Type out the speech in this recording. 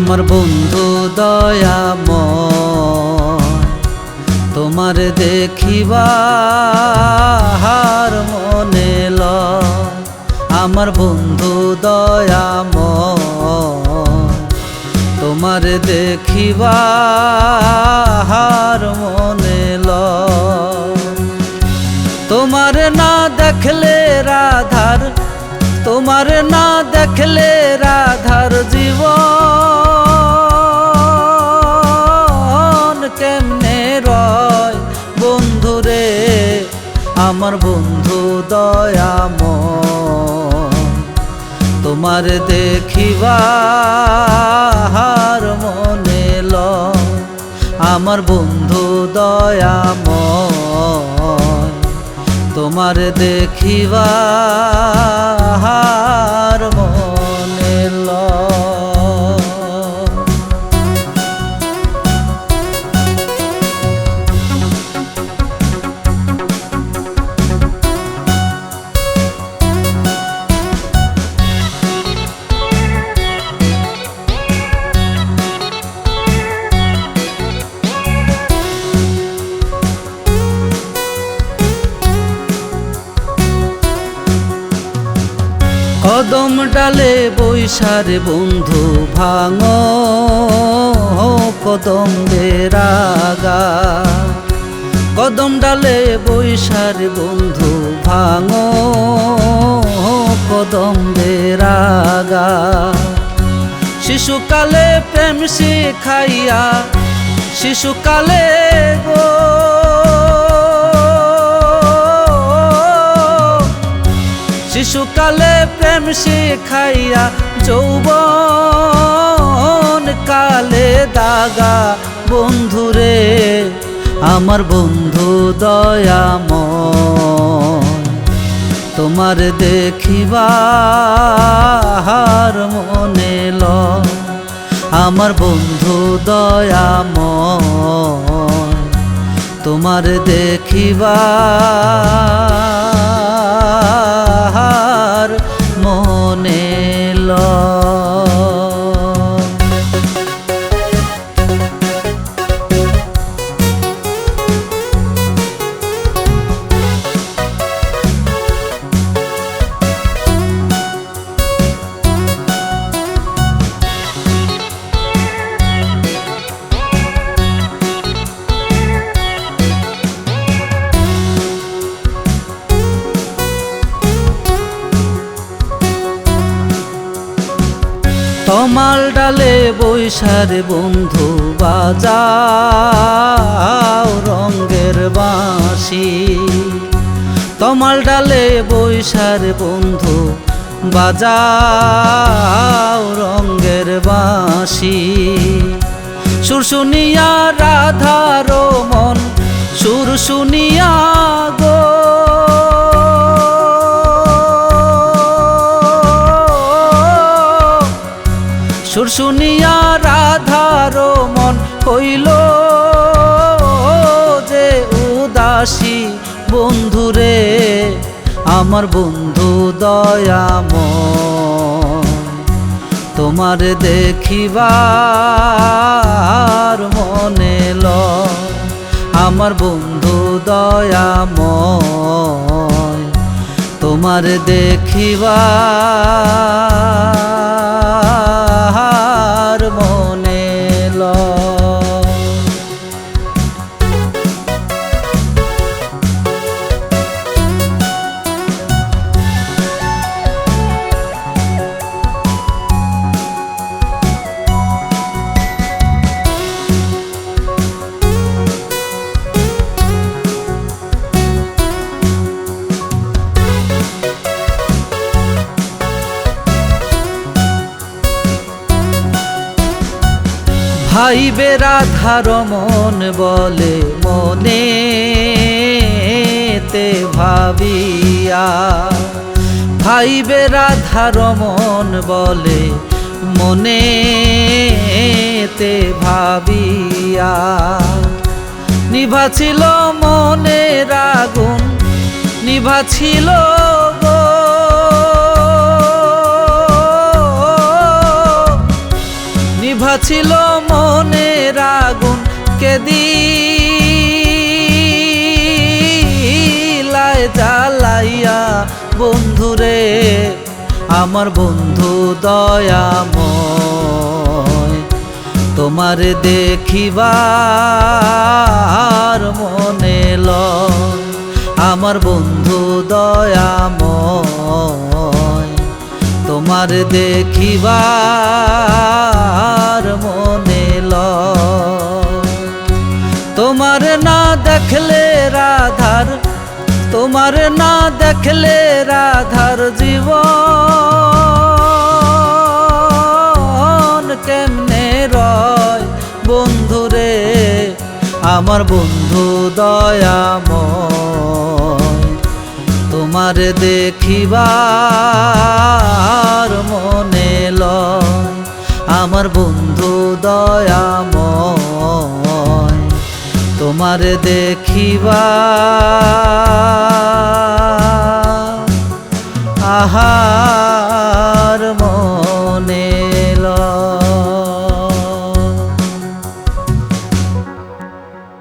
আমার বন্ধু দয়াম তোমার দেখিবা হার মনে ল আমার বন্ধু দয়াম তোমার দেখিবা মনে ল তোমার না দেখলে রাধার, তোমার না দেখলে রাধার জীবন আমার বন্ধু দয়াম তোমার দেখিবা হার মনে ল আমার বন্ধু দয়াম তোমার দেখিবা হার মনে কদম ডালে বৈশারে বন্ধু ভাঙ কদম বেরাগা কদম ডালে বৈশারে বন্ধু ভাঙ কদম বেরাগা শিশুকালে প্রেম শিখাইয়া শিশুকালে গো। শিশুকালে প্রেম শিখাইয়া যৌবন কালে দাগা। বন্ধুরে, আমার বন্ধু দয়াম তোমার দেখিবা হার মনে ল আমার বন্ধু দয়াম তোমার দেখিবা তমাল ডালে বৈশারে বন্ধু, বাজাও রঙ্গের বাঁশি। তমাল ডালে বৈশারে বন্ধু, বাজাও রঙ্গের বাঁশি। সুর শুনিয়া রাধার মন সুর শুনিয়া সুর শুনিয়া রাধার মন হইল যে উদাসী বন্ধুরে, আমার বন্ধু দয়াম তোমার দেখিবার মনে ল, আমার বন্ধু দয়াম তোমার দেখিবার ভাই বেরাধার মন বলে মনে তে ভাবিয়া। ভাই বেরাধার মন বলে মনে তে ভাবিয়া। নিভা ছিল মনের আগুন নিভা ছিল গো। নিভা ছিল মনের আগুন কেদি লাই জ্বালাইয়া, বন্ধুরে, আমার বন্ধু দয়াময়। তোমার দেখিবার মনে লয়, আমার বন্ধু দয়াময়। তোমার দেখিবার মনে তোমার না দেখলে রাধার জীবন কেমনে রয়? বন্ধুরে আমার বন্ধু দয়াময়, তোমার দেখিবার মনে লয়। আমার বন্ধু দয়াময়, তোমার দেখিবার